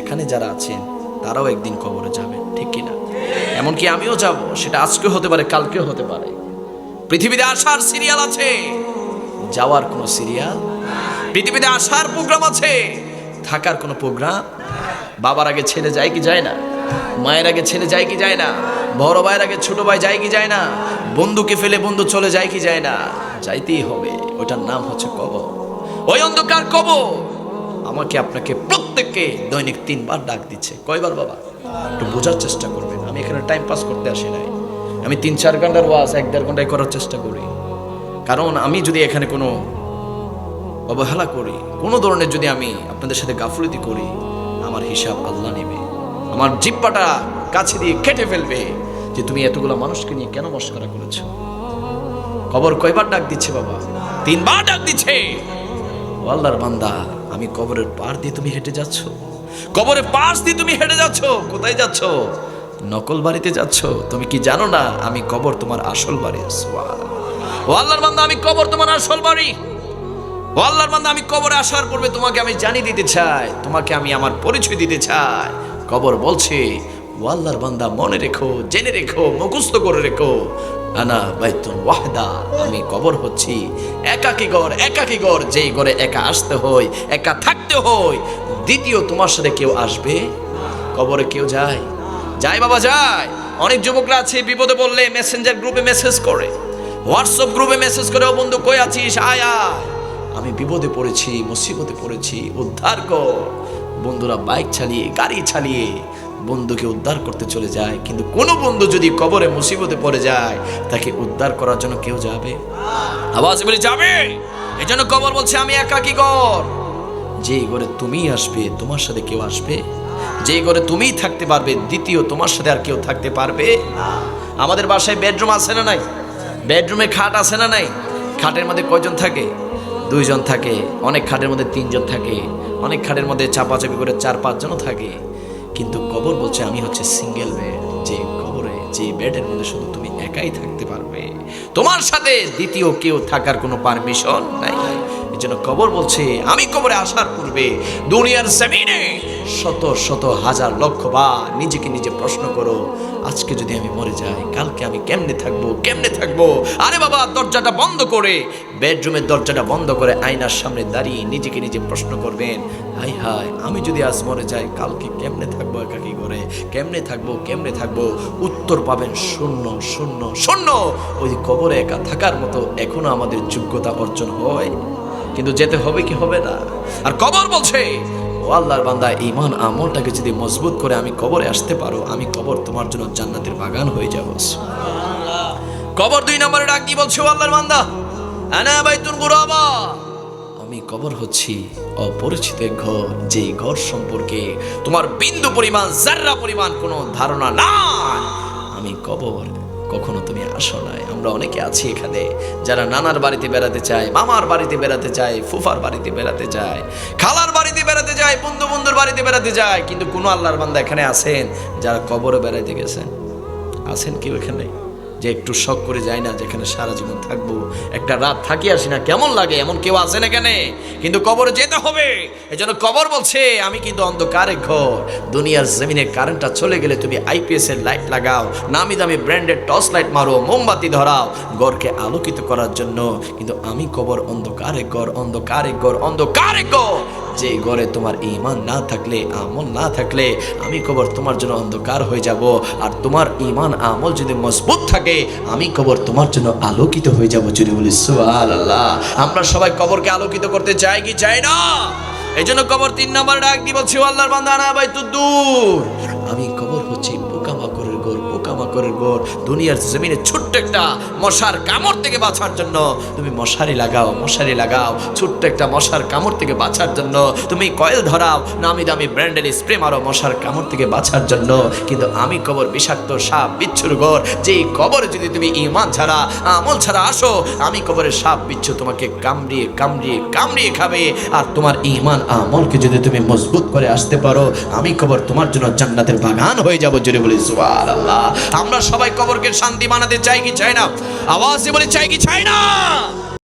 এখানে যারা আছেন, তারাও একদিন কবরে যাবে, ঠিক কিনা? এমনকি আমিও যাব, সেটা আজকে হতে পারে, কালকেও হতে পারে। পৃথিবীতে আসার সিরিয়াল আছে, যাওয়ার কোনো সিরিয়াল? পৃথিবীতে আসার প্রোগ্রাম আছে, থাকার কোনো প্রোগ্রাম? বাবার আগে ছেলে যায় কি যায় না? মায়ের আগে ছেলে যায় কি যায় না? বড় ভাইয়ের আগে ছোট ভাই যায় কি যায় না? বন্ধুকে ফেলে বন্ধু চলে যায় কি যায় না? যাইতেই হবে, ওটার নাম হচ্ছে কবর। ওই অন্ধকার কবর আমাকে আপনাকে প্রত্যেককে দৈনিক তিনবার ডাক দিচ্ছে। কয়বার বাবা? একটু বোঝার চেষ্টা করবেন। আমি এখানে টাইম পাস করতে আসি নাই। আমি তিন চার ঘণ্টার ওয়াজ, এক দেড় ঘন্টায় করার চেষ্টা করি। কারণ আমি যদি এখানে কোনো অবহেলা করি, কোনো ধরনের যদি আমি আপনাদের সাথে গাফলতি করি, আমার হিসাব আল্লাহ নেবে। আমার জিব্বাটা কাছে দিয়ে কেটে ফেলবে যে তুমি এতগুলো মানুষকে নিয়ে কেন মস্করা করেছ? কবর কয়বার ডাক দিচ্ছে বাবা? তিনবার ডাক দিচ্ছে। আল্লাহর বান্দা, আমি কবরের পার দিয়ে তুমি হেঁটে যাচ্ছ। কবরের পাশ দিয়ে তুমি হেঁটে যাচ্ছ। কোথায় যাচ্ছ? নকল বাড়িতে যাচ্ছ। তুমি কি জানো না, আমি কবর তোমার আসল বাড়ি। ও আল্লাহর বান্দা, আমি কবর তোমার আসল বাড়ি। ও আল্লাহর বান্দা, আমি কবরে আসার পূর্বে তোমাকে আমি জানিয়ে দিতে চাই। তোমাকে আমি আমার পরিচয় দিতে চাই। কবর বলছে, ও আল্লাহর বান্দা, মনে রেখো, জেনে রেখো, মুখস্থ করে রেখো। আনা বাইতুন ওয়াহদা। আমি কবর হচ্ছি একাকি ঘর একাকি ঘর। যেই ঘরে একা আসতে হয়, একা থাকতে হয়, দ্বিতীয় তোমার সাথে কেউ আসবে? কবরে কেউ যায়? যায় বাবা, যায়। অনেক যুবকরা আছে, বিপদে বললে মেসেঞ্জার গ্রুপে মেসেজ করে। হোয়াটসঅ্যাপ গ্রুপে মেসেজ করে, ও বন্ধু, কই আছিস? আয় আয়। আমি বিপদে পড়েছি, মুসিবতে পড়েছি, উদ্ধার কর। বন্ধুরা বাইক চালিয়ে, গাড়ি চালিয়ে বন্ধুকে উদ্ধার করতে চলে যায়, কিন্তু কোনো বন্ধু যদি কবরে মুসিবতে পড়ে যায়, তাকে উদ্ধার করার জন্য কেউ যাবে? আওয়াজ বলে যাবে! এই জন্য কবর বলছে, আমি একাকি কর? যে ঘরে তুমি আসবে, তোমার সাথে কেউ আসবে? যে ঘরে তুমিই থাকতে পারবে, দ্বিতীয় তোমার সাথে আর কেউ থাকতে পারবে? আমাদের বাসায় বেডরুম আছে না নাই? বেডরুমে খাট আছে না নাই? খাটের মধ্যে কয়জন থাকে? দুইজন থাকে, অনেক খাটের মধ্যে তিনজন থাকে, অনেক খাটের মধ্যে চাপাচাপি করে চার পাঁচজনও থাকে। কিন্তু কবর বলছে আমি হচ্ছে সিঙ্গেল বেড। যে কবরে, যে বেডের মধ্যে শুধু তুমি একাই থাকতে পারবে। তোমার সাথে দ্বিতীয় কেউ থাকার কোনো পারমিশন নাই। এই জন্য কবর বলছে, আমি কবরে আসার পূর্বে দুনিয়ার জমিনে শত শত হাজার লক্ষ বা নিজেকে নিজে প্রশ্ন করো আজকে যদি আমি মরে যাই, কালকে আমি কেমনে থাকব কেমনে থাকব? আরে বাবা, দরজাটা বন্ধ করে। বেডরুমের দরজাটা বন্ধ করে আয়নার সামনে দাঁড়িয়ে নিজেকে নিজে প্রশ্ন করবেন, হাই হাই, আমি যদি আজ মরে যাই, কালকে কেমনে থাকব একাকি করে কেমনে থাকব কেমনে থাকব? উত্তর পাবেন, শূন্য শূন্য শূন্য। ওই কবরে একা থাকার মতো এখনও আমাদের যোগ্যতা অর্জন হয়। কিন্তু যেতে হবে কি হবে না? আর কবর বলছে ও আল্লাহর বান্দা ইমান আমলটাকে যদি মজবুত করে আমি কবরে আসতে পারো, আমি কবর তোমার জন্য জান্নাতের বাগান হয়ে যাব। কবর দুই নম্বরে ডাক কি বলছে আল্লাহর বান্দা, আনা বাইতুল গুরাবা। আমি কবর হচ্ছি অপরিচিত ঘর, যে ঘর সম্পর্কে তোমার বিন্দু পরিমাণ জাররা পরিমাণ কোনো ধারণা নাই। আমি কবর কখনো তুমি আসো নাই। আমরা অনেকে আছি এখানে যারা নানার বাড়িতে বেড়াতে চায়, মামার বাড়িতে বেড়াতে চায়, ফুফার বাড়িতে বেড়াতে চায়, খালার বাড়িতে বেড়াতে যায়, বন্ধু বন্ধুর বাড়িতে বেড়াতে যায়, কিন্তু কোনো আল্লাহর বান্দা এখানে আসেন যারা কবরে বেড়াইতে গেছেন? আছেন কেউ এখানে? যে একটু শখ করে যায় না, যেখানে সারা জীবন থাকব। একটা রাত থাকি আসি না, কেমন লাগে? এমন কেউ আসেন এখানে? কিন্তু কবরে যেতে হবে। এজন্য কবর বলছে, আমি কিন্তু অন্ধকারে ঘর। দুনিয়ার জমিনে কারেন্টটা চলে গেলে তুমি আইপিএস এর লাইট লাগাও। নামি দামি ব্র্যান্ডের টর্চ লাইট মারো, মোমবাতি ধরাও। ঘরকে আলোকিত করার জন্য কিন্তু আমি কবর অন্ধকারে ঘর অন্ধকারে ঘর অন্ধকারে ঘর। যে ঘরে তোমার ইমান না থাকলে, আমল না থাকলে, আমি কবর তোমার জন্য অন্ধকার হয়ে যাব। আর তোমার ইমান আমল যদি মজবুত থাকে, আমি কবর তোমার জন্য আলোকিত হয়ে যাব। যদি বলি সুহাল আল্লাহ আমরা সবাই কবরকে আলোকিত করতে চাই কি চাই না? এই জন্য কবর তিন নাম্বার ডাক দিব আল্লাহর বান্দা না ভাই তুই দূর। আমি কবর হচ্ছি পোকামাকড়ের গোর পোকামাকড়ের গোর দুনিয়ার জমিনে ছোট্ট একটা মশার কামড় থেকে বাঁচার জন্য। তুমি মশারি লাগাও মশারি লাগাও, ছোট্ট একটা মশার কামড় থেকে বাঁচার জন্য। তুমি কয়েল ধরাও, নামি দামি ব্র্যান্ডের স্প্রে মারো মশার কামড় থেকে বাঁচার জন্য। কিন্তু আমি কবর বিষাক্ত সাপ, বিচ্ছুর ঘর। যেই কবরে যদি তুমি ইমান ছাড়া, আমল ছাড়া আসো, আমি কবরের সাপ, বিচ্ছু তোমাকে কামড়িয়ে কামড়িয়ে কামড়িয়ে খাবে। আর তোমার ইমান আমলকে যদি তুমি মজবুত করে আসতে পারো, আমি কবর তোমার জন্য জান্নাতের বাগান হয়ে যাব। জোরে বলি, সুবহানাল্লাহ। আমরা সবাই কবরকে শান্তি বানাতে চাই কি চাই না? আওয়াজে বলে চাই কি চাই না?